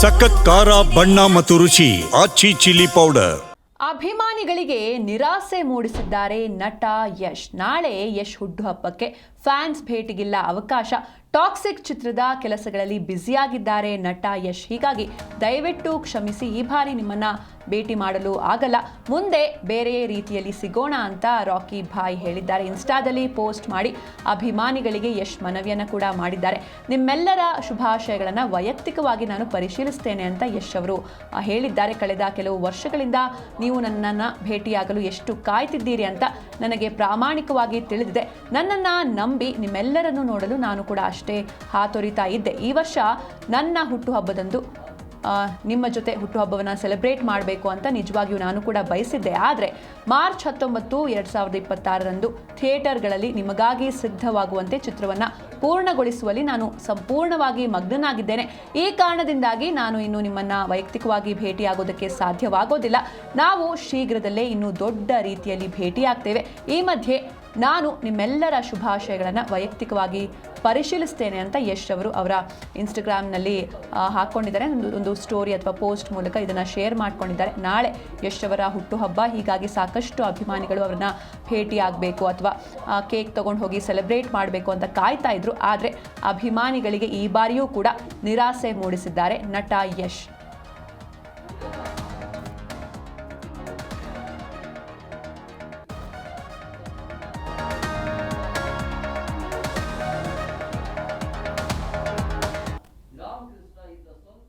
ಸಖತ್ ಖಾರ, ಬಣ್ಣ ಮತ್ತು ರುಚಿ, ಆಚಿ ಚಿಲ್ಲಿ ಪೌಡರ್. ಅಭಿಮಾನಿಗಳಿಗೆ ನಿರಾಸೆ ಮೂಡಿಸಿದ್ದಾರೆ ನಟ ಯಶ್. ನಾಳೆ ಯಶ್ ಹುಟ್ಟುಹಬ್ಬಕ್ಕೆ ಫ್ಯಾನ್ಸ್ ಭೇಟಿಗಿಲ್ಲ ಅವಕಾಶ. ಟಾಕ್ಸಿಕ್ ಚಿತ್ರದ ಕೆಲಸಗಳಲ್ಲಿ ಬ್ಯುಸಿಯಾಗಿದ್ದಾರೆ ನಟ ಯಶ್. ಹೀಗಾಗಿ ದಯವಿಟ್ಟು ಕ್ಷಮಿಸಿ ಈ ಬಾರಿ ನಿಮ್ಮನ್ನ ಭೇಟಿ ಮಾಡಲು ಆಗಲ್ಲ. ಮುಂದೆ ಬೇರೆ ರೀತಿಯಲ್ಲಿ ಸಿಗೋಣ ಅಂತ ರಾಕಿ ಭಾಯ್ ಹೇಳಿದ್ದಾರೆ. ಇನ್ಸ್ಟಾದಲ್ಲಿ ಪೋಸ್ಟ್ ಮಾಡಿ ಅಭಿಮಾನಿಗಳಿಗೆ ಯಶ್ ಮನವಿಯನ್ನು ಕೂಡ ಮಾಡಿದ್ದಾರೆ. ನಿಮ್ಮೆಲ್ಲರ ಶುಭಾಶಯಗಳನ್ನು ವೈಯಕ್ತಿಕವಾಗಿ ನಾನು ಪರಿಶೀಲಿಸ್ತೇನೆ ಅಂತ ಯಶ್ ಅವರು ಹೇಳಿದ್ದಾರೆ. ಕಳೆದ ಕೆಲವು ವರ್ಷಗಳಿಂದ ನೀವು ನನ್ನನ್ನು ಭೇಟಿಯಾಗಲು ಎಷ್ಟು ಕಾಯ್ತಿದ್ದೀರಿ ಅಂತ ನನಗೆ ಪ್ರಾಮಾಣಿಕವಾಗಿ ತಿಳಿದಿದೆ. ನನ್ನನ್ನು ನಂಬಿ ನಿಮ್ಮೆಲ್ಲರನ್ನು ನೋಡಲು ನಾನು ಕೂಡ ಅಷ್ಟೇ ಹಾತೊರಿತಾ ಇದ್ದೆ. ಈ ವರ್ಷ ನನ್ನ ಹುಟ್ಟುಹಬ್ಬದಂದು ನಿಮ್ಮ ಜೊತೆ ಹುಟ್ಟುಹಬ್ಬವನ್ನು ಸೆಲೆಬ್ರೇಟ್ ಮಾಡಬೇಕು ಅಂತ ನಿಜವಾಗಿಯೂ ನಾನು ಕೂಡ ಬಯಸಿದ್ದೆ. ಆದರೆ ಮಾರ್ಚ್ ಹತ್ತೊಂಬತ್ತು, ಎರಡು ಸಾವಿರದ ಇಪ್ಪತ್ತಾರರಂದು ಥಿಯೇಟರ್ಗಳಲ್ಲಿ ನಿಮಗಾಗಿ ಸಿದ್ಧವಾಗುವಂತೆ ಚಿತ್ರವನ್ನು ಪೂರ್ಣಗೊಳಿಸುವಲ್ಲಿ ನಾನು ಸಂಪೂರ್ಣವಾಗಿ ಮಗ್ನನಾಗಿದ್ದೇನೆ. ಈ ಕಾರಣದಿಂದಾಗಿ ನಾನು ಇನ್ನು ನಿಮ್ಮನ್ನು ವೈಯಕ್ತಿಕವಾಗಿ ಭೇಟಿಯಾಗೋದಕ್ಕೆ ಸಾಧ್ಯವಾಗೋದಿಲ್ಲ. ನಾವು ಶೀಘ್ರದಲ್ಲೇ ಇನ್ನು ದೊಡ್ಡ ರೀತಿಯಲ್ಲಿ ಭೇಟಿಯಾಗ್ತೇವೆ. ಈ ಮಧ್ಯೆ ನಾನು ನಿಮ್ಮೆಲ್ಲರ ಶುಭಾಶಯಗಳನ್ನು ವೈಯಕ್ತಿಕವಾಗಿ ಪರಿಶೀಲಿಸ್ತೇನೆ ಅಂತ ಯಶ್ ಅವರು ಅವರ ಇನ್ಸ್ಟಾಗ್ರಾಮ್ನಲ್ಲಿ ಹಾಕ್ಕೊಂಡಿದ್ದಾರೆ ಒಂದು ಸ್ಟೋರಿ ಅಥವಾ ಪೋಸ್ಟ್ ಮೂಲಕ ಇದನ್ನು ಶೇರ್ ಮಾಡ್ಕೊಂಡಿದ್ದಾರೆ. ನಾಳೆ ಯಶ್ ಅವರ ಹುಟ್ಟುಹಬ್ಬ. ಹೀಗಾಗಿ ಸಾಕಷ್ಟು ಅಭಿಮಾನಿಗಳು ಅವರನ್ನ ಭೇಟಿಯಾಗಬೇಕು ಅಥವಾ ಕೇಕ್ ತೊಗೊಂಡು ಹೋಗಿ ಸೆಲೆಬ್ರೇಟ್ ಮಾಡಬೇಕು ಅಂತ ಕಾಯ್ತಾ ಇದ್ರು. ಆದರೆ ಅಭಿಮಾನಿಗಳಿಗೆ ಈ ಬಾರಿಯೂ ಕೂಡ ನಿರಾಸೆ ಮೂಡಿಸಿದ್ದಾರೆ ನಟ ಯಶ್.